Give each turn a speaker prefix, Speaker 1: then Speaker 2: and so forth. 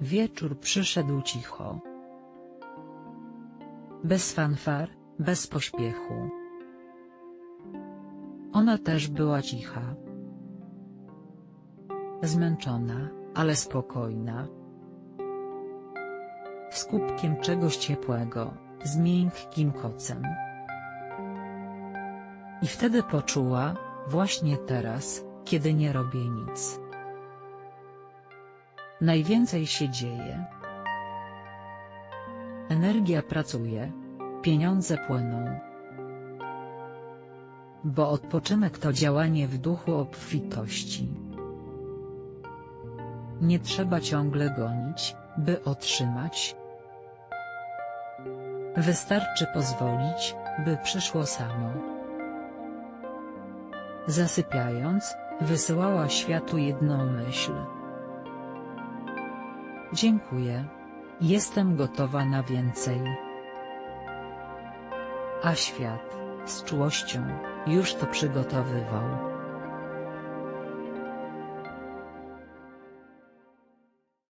Speaker 1: Wieczór przyszedł cicho. Bez fanfar, bez pośpiechu. Ona też była cicha. Zmęczona, ale spokojna. Z kubkiem czegoś ciepłego, z miękkim kocem. I wtedy poczuła, właśnie teraz, kiedy nie robię nic. Najwięcej się dzieje. Energia pracuje, pieniądze płyną. Bo odpoczynek to działanie w duchu obfitości. Nie trzeba ciągle gonić, by otrzymać. Wystarczy pozwolić, by przyszło samo. Zasypiając, wysyłała światu jedną myśl. Dziękuję. Jestem gotowa na więcej. A świat, z czułością, już to przygotowywał.